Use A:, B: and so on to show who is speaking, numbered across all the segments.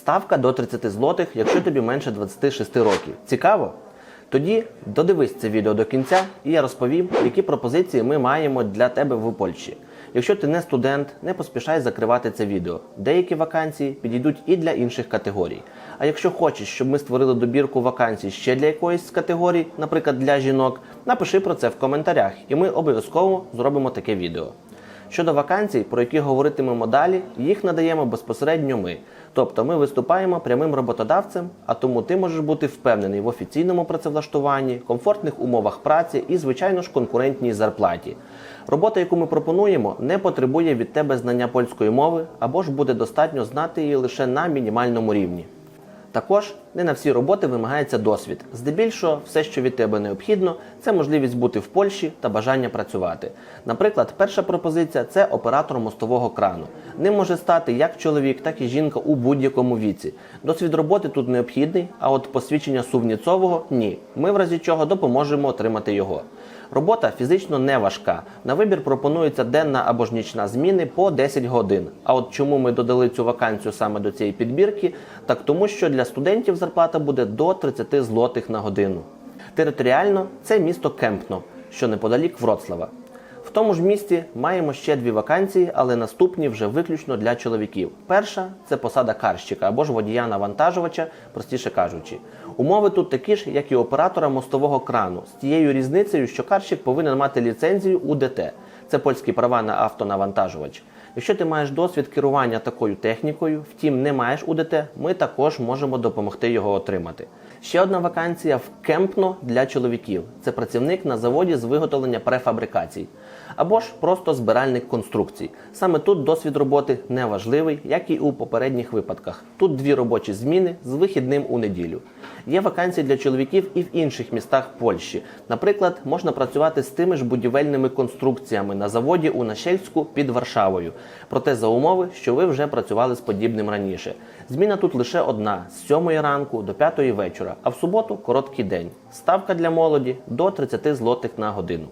A: Ставка до 30 злотих, якщо тобі менше 26 років. Цікаво? Тоді додивись це відео до кінця, і я розповім, які пропозиції ми маємо для тебе в Польщі. Якщо ти не студент, не поспішай закривати це відео. Деякі вакансії підійдуть і для інших категорій. А якщо хочеш, щоб ми створили добірку вакансій ще для якоїсь з категорій, наприклад, для жінок, напиши про це в коментарях, і ми обов'язково зробимо таке відео. Щодо вакансій, про які говоритимемо далі, їх надаємо безпосередньо ми. Тобто ми виступаємо прямим роботодавцем, а тому ти можеш бути впевнений в офіційному працевлаштуванні, комфортних умовах праці і, звичайно ж, конкурентній зарплаті. Робота, яку ми пропонуємо, не потребує від тебе знання польської мови або ж буде достатньо знати її лише на мінімальному рівні. Також не на всі роботи вимагається досвід. Здебільшого, все, що від тебе необхідно, це можливість бути в Польщі та бажання працювати. Наприклад, перша пропозиція це оператор мостового крану. Ним може стати як чоловік, так і жінка у будь-якому віці. Досвід роботи тут необхідний, а от посвідчення сувніцового ні. Ми в разі чого допоможемо отримати його. Робота фізично не важка. На вибір пропонується денна або ж нічна зміни по 10 годин. А от чому ми додали цю вакансію саме до цієї підбірки? Так тому, що для студентів зарплата буде до 30 злотих на годину. Територіально це місто Кемпно, що неподалік Вроцлава. В тому ж місті маємо ще дві вакансії, але наступні вже виключно для чоловіків. Перша це посада карщика або ж водія-навантажувача, простіше кажучи. Умови тут такі ж, як і оператора мостового крану, з тією різницею, що карщик повинен мати ліцензію УДТ. Це польські права на автонавантажувач. Якщо ти маєш досвід керування такою технікою, втім не маєш УДТ, ми також можемо допомогти його отримати. Ще одна вакансія в Кемпно для чоловіків. Це працівник на заводі з виготовлення префабрикацій. Або ж просто збиральник конструкцій. Саме тут досвід роботи не важливий, як і у попередніх випадках. Тут дві робочі зміни з вихідним у неділю. Є вакансії для чоловіків і в інших містах Польщі. Наприклад, можна працювати з тими ж будівельними конструкціями на заводі у Нашельську під Варшавою. Проте за умови, що ви вже працювали з подібним раніше. Зміна тут лише одна з 7 ранку до 5 вечора, а в суботу короткий день. Ставка для молоді до 30 злотих на годину.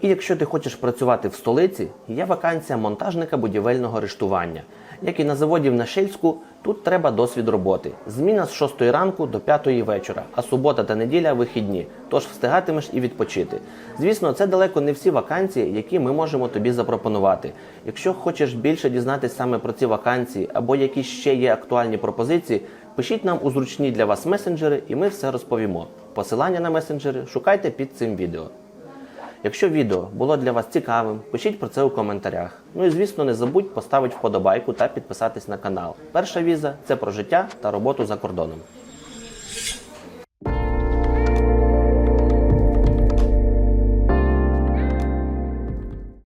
A: І якщо ти хочеш працювати в столиці, є вакансія монтажника будівельного рештування. Як і на заводі в Нашельську, тут треба досвід роботи. Зміна з 6 ранку до 5 вечора, а субота та неділя вихідні, тож встигатимеш і відпочити. Звісно, це далеко не всі вакансії, які ми можемо тобі запропонувати. Якщо хочеш більше дізнатися саме про ці вакансії або які ще є актуальні пропозиції, пишіть нам у зручні для вас месенджери, і ми все розповімо. Посилання на месенджери шукайте під цим відео. Якщо відео було для вас цікавим, пишіть про це у коментарях. Ну і звісно, не забудь поставити вподобайку та підписатись на канал. Перша віза це про життя та роботу за кордоном.